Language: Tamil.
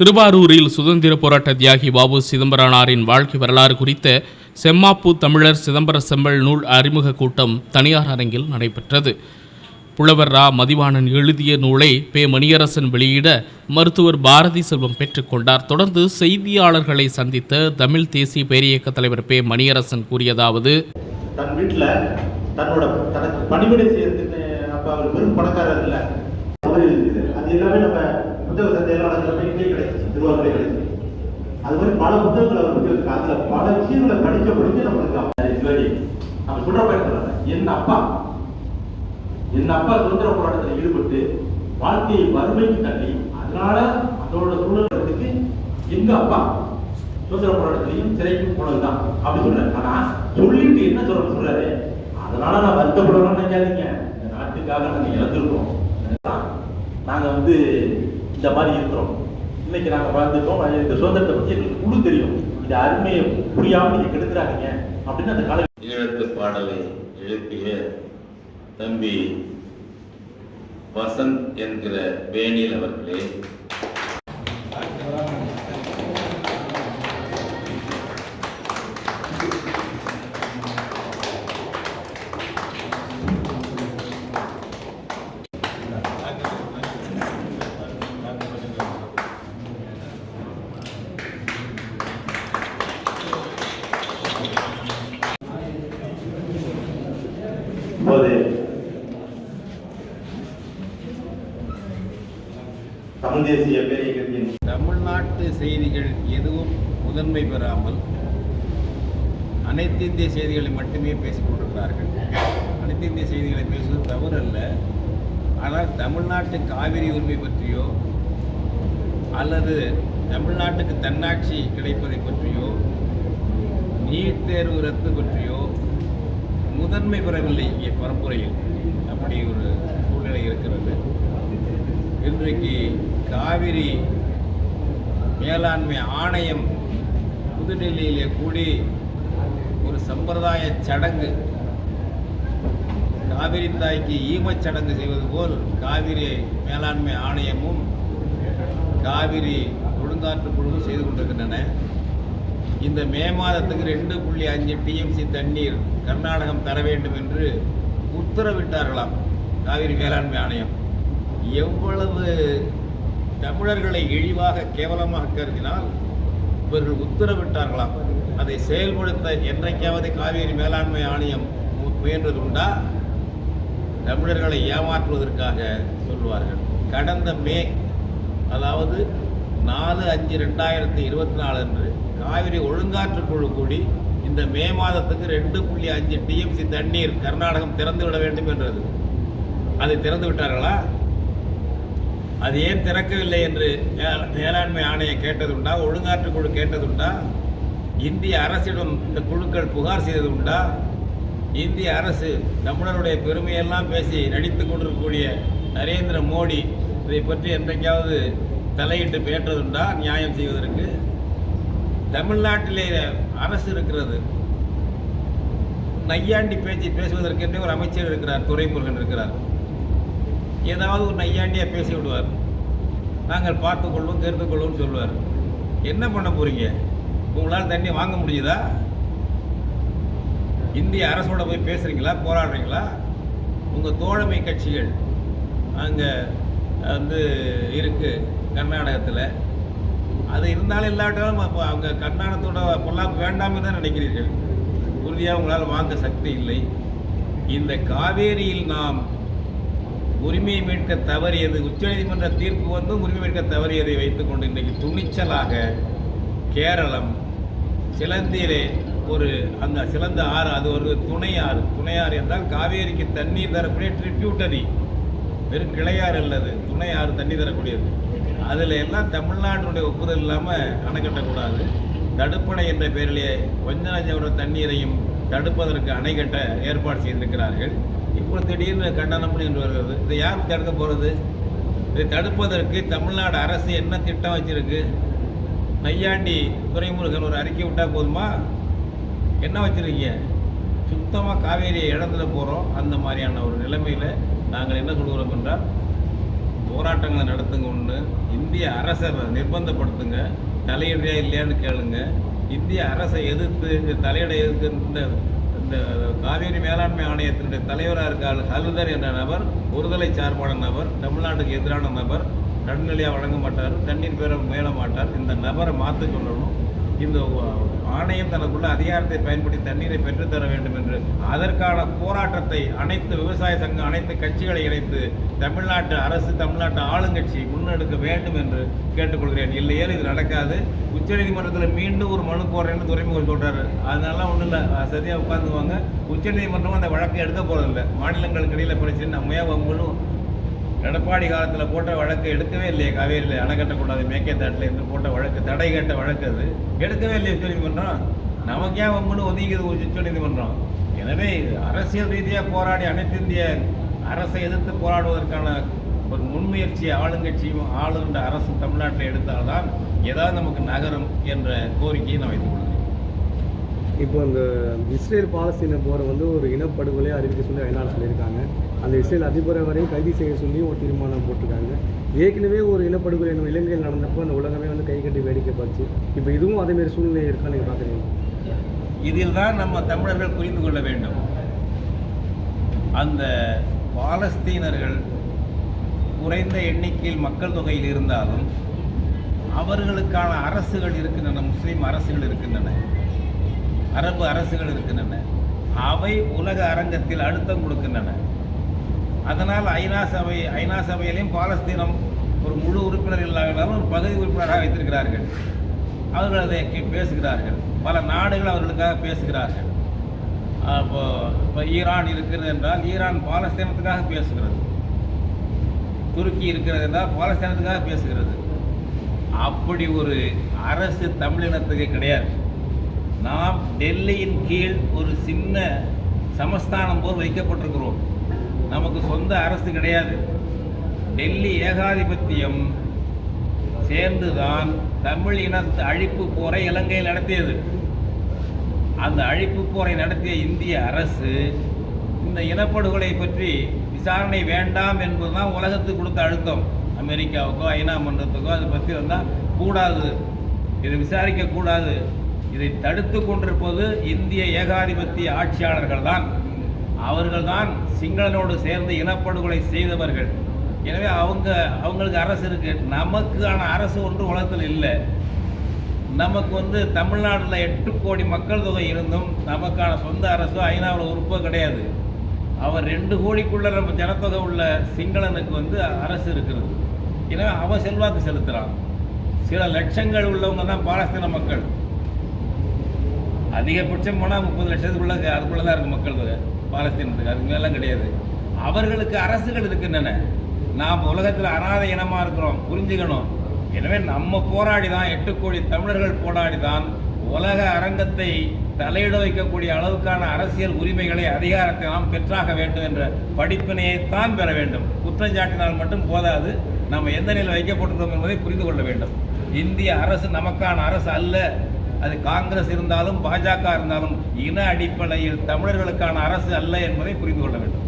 திருவாரூரில் சுதந்திர போராட்ட தியாகி பாபு சிதம்பரனாரின் வாழ்க்கை வரலாறு குறித்த செம்மாப்பு தமிழர் சிதம்பர செம்மல் நூல் அறிமுக கூட்டம் தனியார் அரங்கில் நடைபெற்றது. புலவர் ரா. மதிவாணன் எழுதிய நூலை பே. மணியரசன் வெளியிட மருத்துவர் பாரதி செல்வம் பெற்றுக்கொண்டார் தொடர்ந்து செய்தியாளர்களை சந்தித்த தமிழ் தேசிய பேரியக்க தலைவர் பே. மணியரசன் கூறியதாவது தன் வீட்டில் தன்னோட தனக்கு பணிவிடை செய்யறதுக்கு அப்போ அவர் வெறும் பணக்காரர் இல்லை. அது எல்லாமே நம்ம புத்தக சந்தையெல்லாம் நடக்கிறப்ப இங்கே கிடைச்சிச்சு திருவாரூரே கிடைச்சிச்சு அது மாதிரி பல புத்தகங்கள் அவர் பற்றி இருக்கு பல விஷயங்களை படிக்க படிக்க நம்மளுக்கு அப்ப நம்ம சொல்ற பயன்படுறாங்க என் அப்பா என் அப்பா சுதந்திர போராட்டத்தில் ஈடுபட்டு வாழ்க்கையை வறுமைக்கு தள்ளி அதனால அதோட சூழலுக்கு எங்க அப்பா சுதந்திர போராட்டத்திலையும் சிறைக்கும் போனதுதான் அப்படி சொல்றாரு. ஆனா சொல்லிட்டு என்ன சொல்ற சொல்றாரு? அதனால நான் வருத்தப்படுறோம்னு நினைக்காதீங்க. இந்த நாட்டுக்காக நாங்க இழந்திருக்கோம். நாங்க வந்து இந்த மாதிரி இருக்கிறோம். இன்னைக்கு நாங்க வாழ்ந்துட்டோம் இந்த சுதந்திரத்தை பத்தி எங்களுக்கு குழு தெரியும். இந்த அருமையை புரியாமல் நீங்கள் கெடுக்கிறாங்க அப்படின்னு அந்த கால ஈழத்து பாடலை எழுப்பிய தம்பி வசந்த் என்கிற வேணியில் அவர்களே இப்போது தமிழ் தேசிய பேரியக்கத்தின் தமிழ்நாட்டு செய்திகள் எதுவும் முதன்மை பெறாமல் அனைத்து இந்திய செய்திகளை மட்டுமே பேசிக் கொண்டிருக்கிறார்கள். அனைத்து இந்திய செய்திகளை பேசுவது தவறல்ல. ஆனால் தமிழ்நாட்டு காவிரி உரிமை பற்றியோ அல்லது தமிழ்நாட்டுக்கு தன்னாட்சி கிடைப்பதை பற்றியோ நீட் தேர்வு ரத்து பற்றியோ முதன்மை பெறவில்லை இங்கே பரப்புரையில். அப்படி ஒரு சூழ்நிலை இருக்கிறது. இன்றைக்கு காவிரி மேலாண்மை ஆணையம் புதுடெல்லியிலே கூடி ஒரு சம்பிரதாய சடங்கு காவிரி தாய்க்கு ஈமச் சடங்கு செய்வது போல் காவிரி மேலாண்மை ஆணையமும் காவிரி ஒழுங்காற்று குழுவும் செய்து கொண்டிருக்கின்றன. இந்த மே மாதத்துக்கு ரெண்டு புள்ளி அஞ்சு டிஎம்சி தண்ணீர் கர்நாடகம் தர வேண்டும் என்று உத்தரவிட்டார்களாம். காவிரி மேலாண்மை ஆணையம். எவ்வளவு தமிழர்களை இழிவாக கேவலமாக கருதினால் இவர்கள் உத்தரவிட்டார்களாம். அதை செயல்படுத்த என்றைக்காவது காவிரி மேலாண்மை ஆணையம் மு- முயன்றது உண்டா? தமிழர்களை ஏமாற்றுவதற்காக சொல்வார்கள் கடந்த மே அதாவது நாலு அஞ்சு ரெண்டாயிரத்தி இருபத்தி நாலு அன்று காவிரி ஒழுங்காற்று குழு கூடி இந்த மே மாதத்துக்கு ரெண்டு புள்ளி அஞ்சு டிஎம்சி தண்ணீர் கர்நாடகம் திறந்து விட வேண்டும் என்றது. அதை திறந்து விட்டார்களா? அது ஏன் திறக்கவில்லை என்று மேலாண்மை ஆணையம் கேட்டதுண்டா? ஒழுங்காற்று குழு கேட்டதுண்டா? இந்திய அரசிடம் இந்த குழுக்கள் புகார் செய்தது உண்டா இந்திய அரசு தமிழருடைய பெருமையெல்லாம் பேசி நடித்து கொண்டிருக்கக்கூடிய நரேந்திர மோடி இதை பற்றி என்றைக்காவது தலையிட்டு பேற்றதுண்டா நியாயம் செய்வதற்கு? தமிழ்நாட்டிலே அரசு இருக்கிறது. நையாண்டி பேச்சு பேசுவதற்கென்றே ஒரு அமைச்சர் இருக்கிறார் துறைமுருகன் இருக்கிறார். ஏதாவது ஒரு நையாண்டியாக பேசி விடுவார். நாங்கள் பார்த்துக்கொள்வோம் தெரிந்துக்கொள்வோம்னு சொல்லுவார். என்ன பண்ண போகிறீங்க உங்களால் தண்ணி வாங்க முடியுதா? இந்திய அரசோட போய் பேசுகிறீங்களா போராடுறீங்களா? உங்கள் தோழமை கட்சிகள் அங்கே வந்து இருக்குது கர்நாடகத்தில். அது இருந்தாலும் இல்லாட்டாலும் அப்போ அவங்க கர்நாடகத்தோட பொல்லாப்பு வேண்டாமே தான் நினைக்கிறீர்கள். உறுதியாக உங்களால் வாங்க சக்தி இல்லை. இந்த காவேரியில் நாம் உரிமையை மீட்க தவறியது உச்சநீதிமன்ற தீர்ப்பு வந்தும் உரிமை மீட்க தவறியதை வைத்துக்கொண்டு இன்றைக்கு துணிச்சலாக கேரளம் சிலந்தியிலே ஒரு அந்த சிலந்த ஆறு அது ஒரு துணை ஆறு. துணை ஆறு என்றால் காவேரிக்கு தண்ணீர் தரக்கூடிய ட்ரிபியூட்டரி வெறும் கிளையாறு அல்லது துணை ஆறு தண்ணி தரக்கூடியது. அதில் எல்லாம் தமிழ்நாட்டினுடைய ஒப்புதல் இல்லாமல் அணை கட்டக்கூடாது தடுப்பணை என்ற பெயரிலே கொஞ்ச தண்ணீரையும் தடுப்பதற்கு அணை கட்ட ஏற்பாடு செய்திருக்கிறார்கள். இப்போ திடீர்னு கண்டனம் என்று வருகிறது. இதை யார் தடுக்க போகிறது இதை தடுப்பதற்கு தமிழ்நாடு அரசு என்ன திட்டம் வச்சுருக்கு? நையாண்டி துரைமுருகன் ஒரு அறிக்கை விட்டால் போதுமா? என்ன வச்சுருக்கீங்க? சுத்தமாக காவேரியை இழந்துட போகிறோம் அந்த மாதிரியான ஒரு நிலைமையில் நாங்கள் என்ன சொல்கிறோம் என்றால் போராட்டங்களை நடத்துங்க ஒன்று இந்திய அரசை நிர்பந்தப்படுத்துங்க. தலையிடையா இல்லையான்னு கேளுங்க. இந்திய அரசை எதிர்த்து இந்த தலையிட எதிர்க்கின்ற இந்த காவேரி மேலாண்மை ஆணையத்தினுடைய தலைவராக இருக்கார் ஹல்தர் என்ற நபர் ஒருதலை சார்பான நபர் தமிழ்நாட்டுக்கு எதிரான நபர் நடுநிலையாக வழங்க மாட்டார் தண்ணீர் பேர மேல மாட்டார். இந்த நபரை மாற்ற சொல்லணும் இந்த ஆணையம் தனக்குள்ள அதிகாரத்தை பயன்படுத்தி தண்ணீரை பெற்றுத்தர வேண்டும் என்று. அதற்கான போராட்டத்தை அனைத்து விவசாய சங்கம் அனைத்து கட்சிகளை இணைத்து தமிழ்நாட்டு அரசு தமிழ்நாட்டு ஆளுங்கட்சி முன்னெடுக்க வேண்டும் என்று கேட்டுக்கொள்கிறேன். இல்லையே இது நடக்காது. உச்சநீதிமன்றத்தில் மீண்டும் ஒரு மனு போடுறேன்னு துறைமுகம் சொல்கிறாரு அதனால ஒன்றும் இல்லை. சரியாக உட்காந்துவாங்க உச்சநீதிமன்றம் அந்த வழக்கை எடுக்க போகிறதில்ல மாநிலங்களுக்கு இடையில் பிரச்சனை நம்மையாக அவங்களும் எடப்பாடி காலத்தில் போட்ட வழக்கு எடுக்கவே இல்லையே காவேரியில் அணை கட்டக்கூடாது மேக்கேத்தாட்டில் இருந்து போட்ட வழக்கு தடை கேட்ட வழக்கு அது. எடுக்கவே இல்லையே உச்சநீதிமன்றம் நமக்கு ஏன் வம்புன்னு ஒதுங்கிது உச்சநீதிமன்றம் எனவே இது அரசியல் ரீதியாக போராடி அனைத்து இந்திய அரசை எதிர்த்து போராடுவதற்கான ஒரு முன்முயற்சியை ஆளுங்கட்சியும் ஆளுகின்ற அரசு தமிழ்நாட்டில் எடுத்தால்தான் ஏதாவது நமக்கு நகரும் என்ற கோரிக்கையை நான் வைத்துக் கொள்கிறேன். இப்போ இந்த இஸ்ரேல் பாலஸ்தீன போரை வந்து ஒரு இனப்படுகொலை அறிவிக்க சொல்லி ஐநா சொல்லியிருக்காங்க. அந்த இஸ்ரேல் அதிபரை வரையும் கைது செய்ய சொல்லி ஒரு தீர்மானம் போட்டிருக்காங்க. ஏற்கனவே ஒரு இனப்படுகொலை நம்ம இலங்கையில் நடந்தப்போ அந்த உலகமே வந்து கை கட்டி வேடிக்கை பார்த்து இப்போ இதுவும் அதேமாரி சூழ்நிலை இருக்கான்னு நீங்கள் பார்க்குறீங்க? இதில் தான் நம்ம தமிழர்கள் புரிந்து கொள்ள வேண்டும். அந்த பாலஸ்தீனர்கள் குறைந்த எண்ணிக்கையில் மக்கள் தொகையில் இருந்தாலும் அவர்களுக்கான அரசுகள் இருக்கின்றன முஸ்லீம் அரசுகள் இருக்கின்றன அரபு அரசுகள் இருக்கின்றன. அவை உலக அரங்கத்தில் அழுத்தம் கொடுக்கின்றன. அதனால் ஐநா சபை ஐநா சபையிலையும் பாலஸ்தீனம் ஒரு முழு உறுப்பினர் இல்லாவிட்டாலும் ஒரு பகுதி உறுப்பினராக வைத்திருக்கிறார்கள். அவர்கள் அதை பேசுகிறார்கள். பல நாடுகள் அவர்களுக்காக பேசுகிறார்கள். இப்போ இப்போ ஈரான் இருக்கிறது என்றால் ஈரான் பாலஸ்தீனத்துக்காக பேசுகிறது. துருக்கி இருக்கிறது என்றால் பாலஸ்தீனத்துக்காக பேசுகிறது. அப்படி ஒரு அரசு தமிழினத்துக்கு கிடையாது. நாம் டெல்லியின் கீழ் ஒரு சின்ன சமஸ்தானம் போல் வைக்கப்பட்டிருக்கிறோம். நமக்கு சொந்த அரசு கிடையாது. டெல்லி ஏகாதிபத்தியம் சேர்ந்துதான் தமிழ் இனத்து அழிப்பு போரை இலங்கையில் நடத்தியது. அந்த அழிப்பு போரை நடத்திய இந்திய அரசு இந்த இனப்படுகொலை பற்றி விசாரணை வேண்டாம் என்பதுதான் உலகத்துக்கு கொடுத்த அழுத்தம். அமெரிக்காவுக்கோ ஐநா மன்றத்துக்கோ அதை பற்றி வந்தால் கூடாது. இதை விசாரிக்கக்கூடாது இதை தடுத்து கொண்டிருப்பது இந்திய ஏகாதிபத்திய ஆட்சியாளர்கள் தான் அவர்கள்தான் சிங்களனோடு சேர்ந்து இனப்படுகொலை செய்தவர்கள். எனவே அவங்க அவங்களுக்கு அரசு இருக்கு. நமக்கான அரசு ஒன்று உலகத்தில் இல்லை. நமக்கு வந்து தமிழ்நாட்டில் எட்டு கோடி மக்கள் தொகை இருந்தும் நமக்கான சொந்த அரசோ ஐநாவில் உறுப்போ கிடையாது. அவர் ரெண்டு கோடிக்குள்ள நம்ம ஜனத்தொகை உள்ள சிங்களனுக்கு வந்து அரசு இருக்கிறது. எனவே அவன் செல்வாக்கு செலுத்துகிறான் சில லட்சங்கள் உள்ளவங்க தான் பாலஸ்தீன மக்கள். அதிகபட்சம் போனால் முப்பது லட்சத்துக்குள்ளே அதுக்குள்ளே தான் இருக்குது மக்கள் தொகை. பாலஸ்தீனத்துக்கு அதுக்கு மேலாம் கிடையாது. அவர்களுக்கு அரசுகள் இருக்கின்றன. நாம் உலகத்தில் அனாதை இனமாக இருக்கிறோம். புரிஞ்சுக்கணும். எனவே நம்ம போராடி தான் எட்டு கோடி தமிழர்கள் போராடி தான் உலக அரங்கத்தை தலையிட வைக்கக்கூடிய அளவுக்கான அரசியல் உரிமைகளை அதிகாரத்தை நாம் பெற்றாக வேண்டும் என்ற படிப்பினையைத்தான் பெற வேண்டும். குற்றஞ்சாட்டினால் மட்டும் போதாது. நம்ம எந்த நிலையில் வைக்கப்பட்டிருக்கோம் என்பதை புரிந்து கொள்ள வேண்டும். இந்திய அரசு நமக்கான அரசு அல்ல. அது காங்கிரஸ் இருந்தாலும் பாஜக இருந்தாலும் இன அடிப்படையில் தமிழர்களுக்கான அரசு அல்ல என்பதை புரிந்து கொள்ள வேண்டும்.